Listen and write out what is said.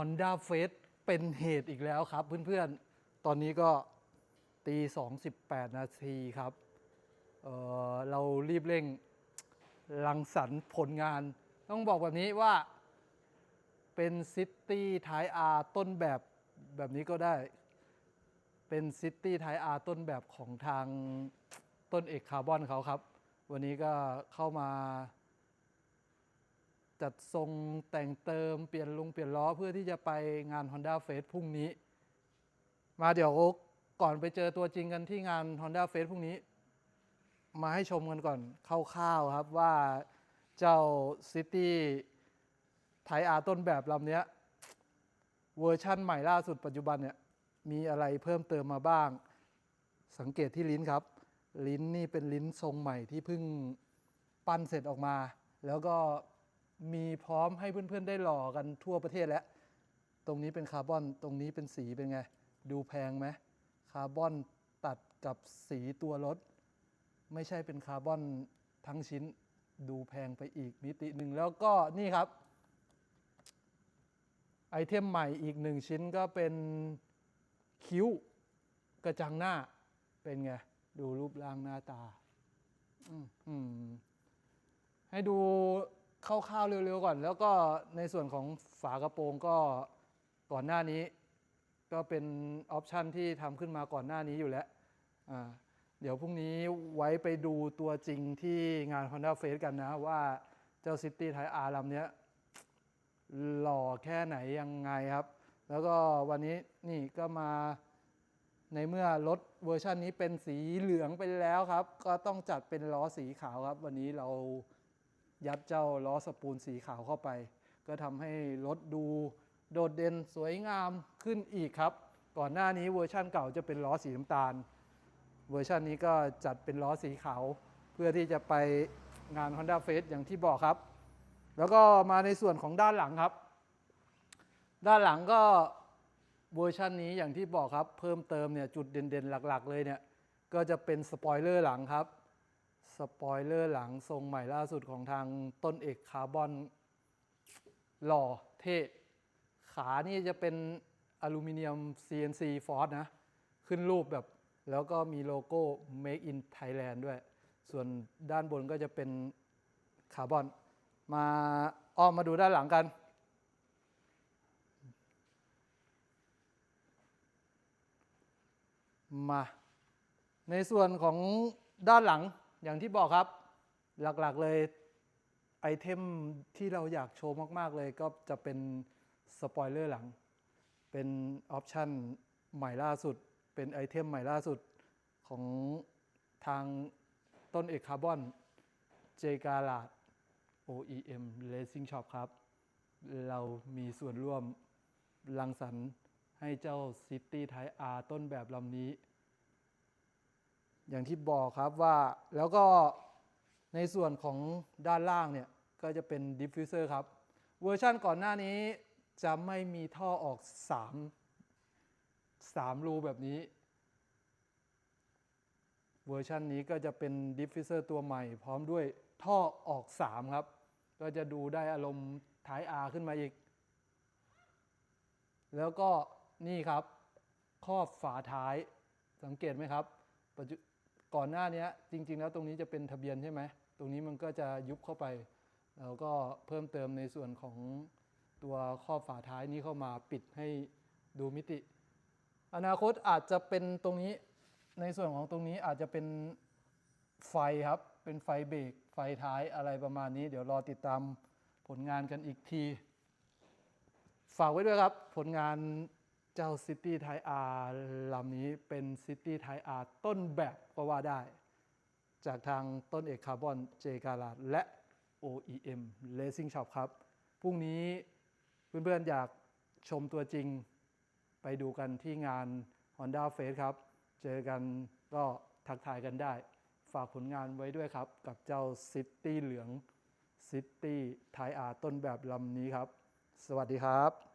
Honda f a c e เป็นเหตุอีกแล้วครับเพื่อนๆ ตอนนี้ก็ตี2.18 นาทีครับเเรารีบเร่งรังสรรค์ผลงาน ต้องบอกแบบนี้ว่าเป็นซิตี้ไทอาร์ต้นแบบแบบนี้ก็ได้ เป็นซิตี้ไทอาร์ต้นแบบของทางต้นเอกคาร์บอนเขาครับ วันนี้ก็เข้ามา จัดทรงแต่งเติมเปลี่ยนลุงเปลี่ยนล้อเพื่อที่จะไปงาน Honda f a c e พรุ่งนี้ มาเดี๋ยวก่อนไปเจอตัวจริงกันที่งาน Honda f a c e พรุ่งนี้ มาให้ชมกันก่อนคร่าวๆครับว่าเจ้า City ไทอาต้นแบบลำเนี้ยเวอร์ชั่นใหม่ล่าสุดปัจจุบันเนี่ยมีอะไรเพิ่มเติมมาบ้าง สังเกตที่ลิ้นครับ ลิ้นนี่เป็นลิ้นทรงใหม่ที่เพิ่งปั้นเสร็จออกมา แล้วก็ มีพร้อมให้เพื่อนๆได้หล่อกันทั่วประเทศแล้ว ตรงนี้เป็นคาร์บอน ตรงนี้เป็นสีเป็นไง ดูแพงไหมคาร์บอนตัดกับสีตัวรถ ไม่ใช่เป็นคาร์บอนทั้งชิ้น ดูแพงไปอีกมิติหนึ่งแล้วก็นี่ครับ ไอเทมใหม่อีกหนึ่งชิ้นก็เป็นคิ้วกระจังหน้าเป็นไง ดูรูปร่างหน้าตา อืมให้ดู คร่าวๆเร็วๆก่อน แล้วก็ในส่วนของฝากระโปรงก็ก่อนหน้านี้ ก็เป็นออปชันที่ทำขึ้นมาก่อนหน้านี้อยู่แล้วเดี๋ยวพรุ่งนี้ไว้ไปดูตัวจริงที่งาน Honda f a c e กันนะ ว่าเจ้า City Type R ลำเนี้ยหล่อแค่ไหนยังไงครับ แล้วก็วันนี้นี่ก็มาในเมื่อรถเวอร์ชันนี้เป็นสีเหลืองไปแล้วครับ ก็ต้องจัดเป็นล้อสีขาวครับ วันนี้เรา ยัดเจ้าล้อสปูลสีขาวเข้าไป ก็ทำให้รถดูโดดเด่นสวยงามขึ้นอีกครับ ก่อนหน้านี้เวอร์ชันเก่าจะเป็นล้อสีน้ำตาล เวอร์ชันนี้ก็จัดเป็นล้อสีขาว เพื่อที่จะไปงาน Honda f a c e อย่างที่บอกครับ แล้วก็มาในส่วนของด้านหลังครับ ด้านหลังก็เวอร์ชันนี้อย่างที่บอกครับ เพิ่มเติมเนี่ยจุดเด่นๆหลัก ๆ เลยเนี่ยก็จะเป็นสปอยเลอร์หลังครับ สปอยเลอร์หลังทรงใหม่ล่าสุดของทางต้นเอกคาร์บอน หล่อเท่ขานี่จะเป็นอลูมิเนียม CNC Force นะ ขึ้นรูปแบบแล้วก็มีโลโก้ Make in Thailand ด้วย ส่วนด้านบนก็จะเป็นคาร์บอน มาอ้อมมาดูด้านหลังกัน มา ในส่วนของด้านหลัง อย่างที่บอกครับหลักๆเลยไอเทมที่เราอยากโชว์มากๆเลยก็จะเป็นสปอยเลอร์หลัง เป็นออปชันใหม่ล่าสุด เป็นไอเทมใหม่ล่าสุดของทางต้นเอกคาร์บอนเจกาลาด OEM Racing Shop ครับ เรามีส่วนร่วมรังสรรค์ให้เจ้า City Type R ต้นแบบลำนี้ อย่างที่บอกครับว่าแล้วก็ในส่วนของด้านล่างเนี่ย ก็จะเป็นดิฟฟิวเซอร์ครับ เวอร์ชันก่อนหน้านี้จะไม่มีท่อออก 3 3 รูแบบนี้ เวอร์ชันนี้ก็จะเป็นดิฟฟิวเซอร์ตัวใหม่ พร้อมด้วยท่อออก 3 ครับ ก็จะดูได้อารมณ์ท้าย R ขึ้นมาอีก แล้วก็นี่ครับครอบฝาท้ายสังเกตไหมครับปัจจุ ก่อนหน้านี้จริง ๆ แล้วตรงนี้จะเป็นทะเบียนใช่ไหมตรงนี้มันก็จะยุบเข้าไป แล้วก็เพิ่มเติมในส่วนของตัวครอบฝาท้ายนี้เข้ามาปิดให้ดูมิติ อนาคตอาจจะเป็นตรงนี้ในส่วนของตรงนี้อาจจะเป็นไฟครับ เป็นไฟเบรกไฟท้ายอะไรประมาณนี้ เดี๋ยวรอติดตามผลงานกันอีกที ฝากไว้ด้วยครับ ผลงาน จ้า City t y R ลำนี้เป็น City t y R ต้นแบบก็ว่าได้ จากทางต้นเอกคาร์บอนเจกาลาดและ OEM Racing Shop ครับ พรุ่งนี้เพื่อนๆอยากชมตัวจริง ไปดูกันที่งาน Honda f a c e ครับ เจอกันก็ทักทายกันได้ ฝากผลงานไว้ด้วยครับ กับเจ้า City เหลือง City t y R ต้นแบบลำนี้ครับ สวัสดีครับ